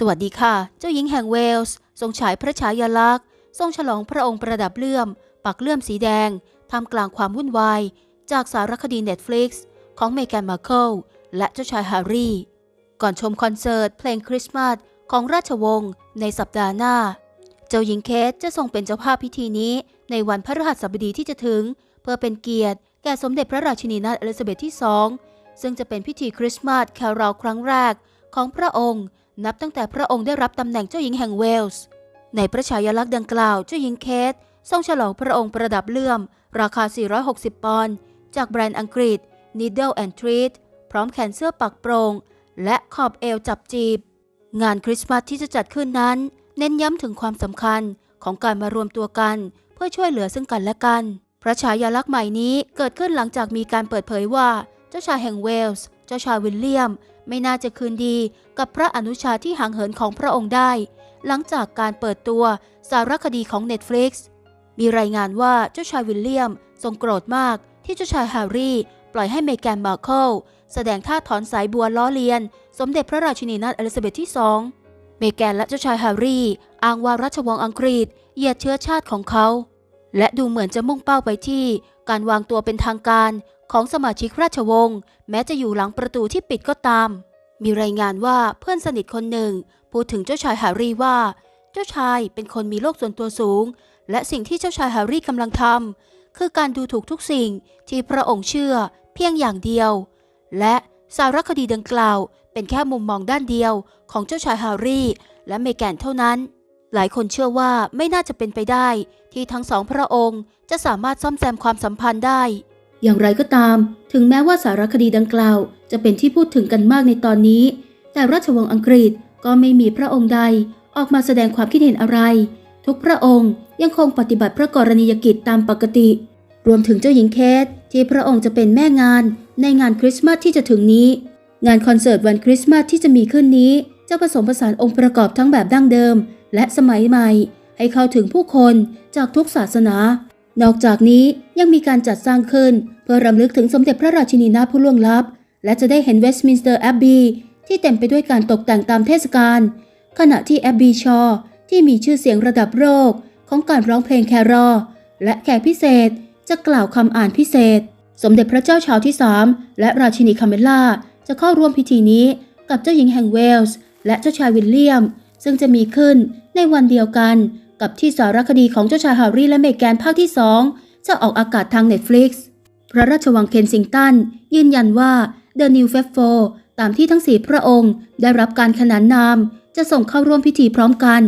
สวัสดีค่ะ เจ้าหญิงแห่งเวลส์ ทรงฉายพระฉายาลักษณ์ ทรงฉลองพระองค์ประดับเลื่อม ปักเลื่อมสีแดงท่ามกลางความวุ่นวาย จากสารคดี Netflix ของเมแกนมาร์เคิลและเจ้าชายแฮร์รี่ ก่อนชมคอนเสิร์ตเพลงคริสต์มาสของราชวงศ์ในสัปดาห์หน้า เจ้าหญิงเคทจะทรงเป็นเจ้าภาพพิธีนี้ ในวันพฤหัสบดีที่จะถึง เพื่อเป็นเกียรติ แก่สมเด็จพระราชินีนาถเอลิซาเบธที่สองซึ่งจะเป็นพิธีคริสต์มาสแครอลครั้งแรกของพระองค์ นับตั้งแต่พระองค์ได้รับตำแหน่งเจ้าหญิงแห่งเวลส์ ในพระฉายาลักษณ์ดังกล่าวเจ้าหญิงเคททรงฉลองพระองค์ประดับเลื่อม ราคา 460 ปอนด์จากแบรนด์อังกฤษ Needle and Thread พร้อมแขนเสื้อปักโปรง และขอบเอวจับจีบ งานคริสต์มาสที่จะจัดขึ้นนั้น เน้นย้ำถึงความสำคัญของการมารวมตัวกัน เพื่อช่วยเหลือซึ่งกันและกัน พระฉายาลักษณ์ใหม่นี้เกิดขึ้นหลังจากมีการเปิดเผยว่า เจ้าชายแห่งเวลส์ เจ้าชายวิลเลียมไม่น่าจะคืนดีกับพระอนุชาที่ห่างเหินของพระองค์ได้ หลังจากการเปิดตัวสารคดีของ Netflix มีรายงานว่าเจ้าชายวิลเลียมทรงโกรธมากที่เจ้าชายแฮร์รี่ปล่อยให้เมแกนมาร์เคิลแสดงท่าถอนสายบัวล้อเลียน สมเด็จพระราชินีนาถเอลิซาเบธที่สองเมแกนและเจ้าชายแฮร์รี่อ้างว่าราชวงศ์อังกฤษเหยียดเชื้อชาติของเขา และดูเหมือนจะมุ่งเป้าไปที่การวางตัวเป็นทางการ ของสมาชิกราชวงศ์แม้จะอยู่หลังประตูที่ปิดก็ตาม มีรายงานว่าเพื่อนสนิทคนหนึ่ง พูดถึงเจ้าชายแฮร์รี่ว่า เจ้าชายเป็นคนมีโลกส่วนตัวสูง และสิ่งที่เจ้าชายแฮร์รี่กำลังทำคือการดูถูกทุกสิ่งที่พระองค์เชื่อเพียงอย่างเดียว และสารคดีดังกล่าวเป็นแค่มุมมองด้านเดียวของเจ้าชายแฮร์รี่และเมแกนเท่านั้น หลายคนเชื่อว่าไม่น่าจะเป็นไปได้ที่ทั้งสองพระองค์จะสามารถซ่อมแซมความสัมพันธ์ได้ อย่างไรก็ตาม ถึงแม้ว่าสารคดีดังกล่าว จะเป็นที่พูดถึงกันมากในตอนนี้ แต่ราชวงศ์อังกฤษก็ไม่มีพระองค์ใดออกมาแสดงความคิดเห็นอะไร ทุกพระองค์ยังคงปฏิบัติพระกรณียกิจตามปกติ รวมถึงเจ้าหญิงเคทที่พระองค์จะเป็นแม่งานในงานคริสต์มาสที่จะถึงนี้ งานคอนเสิร์ตวันคริสต์มาสที่จะมีขึ้นนี้ จะผสมผสานองค์ประกอบทั้งแบบดั้งเดิม และสมัยใหม่ ให้เข้าถึงผู้คนจากทุกศาสนา นอกจากนี้ยังมีการจัดสร้างขึ้น เพื่อรำลึกถึงสมเด็จพระราชินีนาถผู้ล่วงลับ และจะได้เห็นเวสต์มินสเตอร์แอบบีที่เต็มไปด้วยการตกแต่งตามเทศกาลขณะที่แอบบีชอที่มีชื่อเสียงระดับโลกของการร้องเพลงแครอลและแขกพิเศษจะกล่าวคำอ่านพิเศษ สมเด็จพระเจ้าชาวที่3และราชินีคาเมล่าจะเข้าร่วมพิธีนี้กับเจ้าหญิงแห่งเวลส์ และเจ้าชายวิลเลียม ซึ่งจะมีขึ้นในวันเดียวกัน กับที่สารคดีของเจ้าชายแฮร์รี่และเมแกนภาคที่2จะออกอากาศทาง Netflix พระราชวังเคนซิงตันยืนยันว่า The New f a f o ตามที่ทั้งสี่พระองค์ได้รับการขนานนาม จะส่งเข้าร่วมพิธีพร้อมกัน